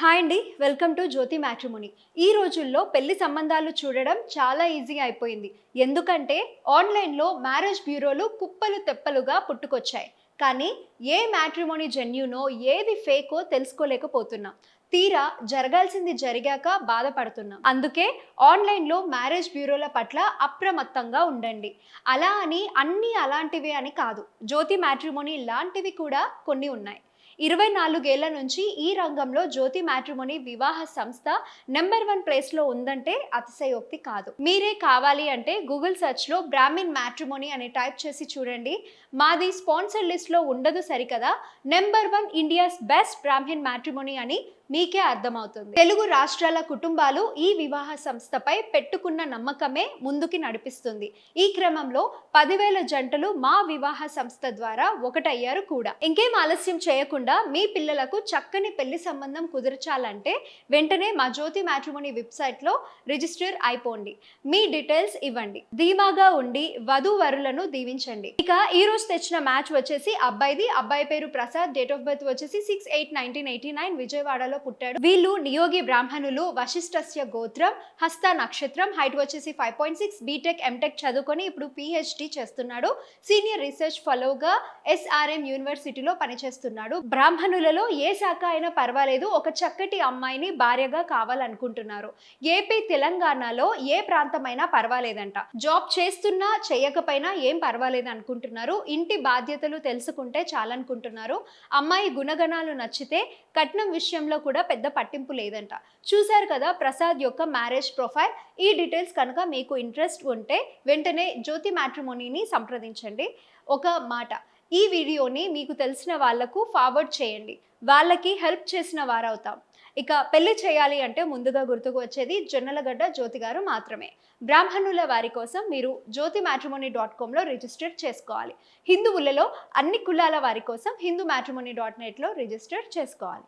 Hi అండి welcome to Jyothi matrimony. ఈ రోజుల్లో పెళ్ళి సంబంధాలు చూడడం చాలా ఈజీ అయిపోయింది. ఎందుకంటే ఆన్లైన్లో మ్యారేజ్ బ్యూరోలు కుప్పలు తెప్పలుగా పుట్టుకొచ్చాయి. కానీ ఏ మ్యాట్రిమోని జెన్యునో ఏది ఫేకో తెలుసుకోలేకపోతున్నాం. తీరా జరగాల్సింది జరిగాక బాధపడుతున్నాం. అందుకే ఆన్లైన్లో మ్యారేజ్ బ్యూరోల పట్ల అప్రమత్తంగా ఉండండి. అలా అని అన్నీ అలాంటివే అని కాదు. జ్యోతి మ్యాట్రిమోని లాంటివి కూడా కొన్ని ఉన్నాయి. ఇరవై నాలుగేళ్ళ నుంచి ఈ రంగంలో జ్యోతి మ్యాట్రిమోని వివాహ సంస్థ నెంబర్ వన్ ప్లేస్లో ఉందంటే అతిశయోక్తి కాదు. మీరే కావాలి అంటే గూగుల్ సెర్చ్లో బ్రాహ్మిన్ మ్యాట్రిమోని అని టైప్ చేసి చూడండి. మాది స్పాన్సర్ లిస్ట్లో ఉండదు సరికదా? Number one India's best Brahmin matrimony అని మీకే అర్థమవుతుంది. తెలుగు రాష్ట్రాల కుటుంబాలు ఈ వివాహ సంస్థపై పెట్టుకున్న నమ్మకమే ముందుకి నడిపిస్తుంది. ఈ క్రమంలో పదివేల జంటలు మా వివాహ సంస్థ ద్వారా ఒకటయ్యారు కూడా. ఇంకేం ఆలస్యం చేయకుండా మీ పిల్లలకు చక్కని పెళ్ళి సంబంధం కుదర్చాలంటే వెంటనే మా జ్యోతి మ్యాట్రిమోని వెబ్సైట్లో రిజిస్టర్ అయిపోండి. మీ డీటెయిల్స్ ఇవ్వండి. ధీమాగా ఉండి వధూవరులను దీవించండి. ఇక ఈ రోజు తెచ్చిన మ్యాచ్ వచ్చేసి అబ్బాయిది. అబ్బాయి పేరు ప్రసాద్. డేట్ ఆఫ్ బర్త్ వచ్చేసి six eight nineteen eighty nine విజయవాడలో పుట్టాడు. వీళ్ళు నియోగి బ్రాహ్మణులు వశిష్ఠస్య గోత్రం హస్త నక్షత్రం. హైట్ వచ్చేసి five point six BTech MTech చదువుకొని ఇప్పుడు పిహెచ్డి చేస్తున్నాడు. సీనియర్ రీసెర్చ్ ఫెలోగా ఎస్ఆర్ఎం యూనివర్సిటీలో పనిచేస్తున్నాడు. బ్రాహ్మణులలో ఏ శాఖ అయినా పర్వాలేదు. ఒక చక్కటి అమ్మాయిని భార్యగా కావాలనుకుంటున్నారు. ఏపీ తెలంగాణలో ఏ ప్రాంతమైనా పర్వాలేదంట. జాబ్ చేస్తున్నా చేయకపోయినా ఏం పర్వాలేదు అనుకుంటున్నారు ఇంటి బాధ్యతలు తెలుసుకుంటే చాలనుకుంటున్నారు. అమ్మాయి గుణగణాలు నచ్చితే కట్నం విషయంలో కూడా పెద్ద పట్టింపు లేదంట. చూశారు కదా ప్రసాద్ యొక్క మ్యారేజ్ ప్రొఫైల్ ఈ డీటెయిల్స్ కనుక మీకు ఇంట్రెస్ట్ ఉంటే వెంటనే జ్యోతి మ్యాట్రిమోనీని సంప్రదించండి. ఒక మాట ఈ వీడియోని మీకు తెలిసిన వాళ్ళకు ఫార్వర్డ్ చేయండి. వాళ్ళకి హెల్ప్ చేసిన వారవుతాం. ఇక పెళ్ళి చేయాలి అంటే ముందుగా గుర్తుకు వచ్చేది జొన్నలగడ్డ జ్యోతి గారు మాత్రమే. బ్రాహ్మణుల వారి కోసం మీరు జ్యోతి మ్యాట్రిమోనీ డాట్ కామ్లో రిజిస్టర్ చేసుకోవాలి. హిందువులలో అన్ని కులాల వారి కోసం హిందూ మ్యాట్రిమోనీ డాట్ నెట్లో రిజిస్టర్ చేసుకోవాలి.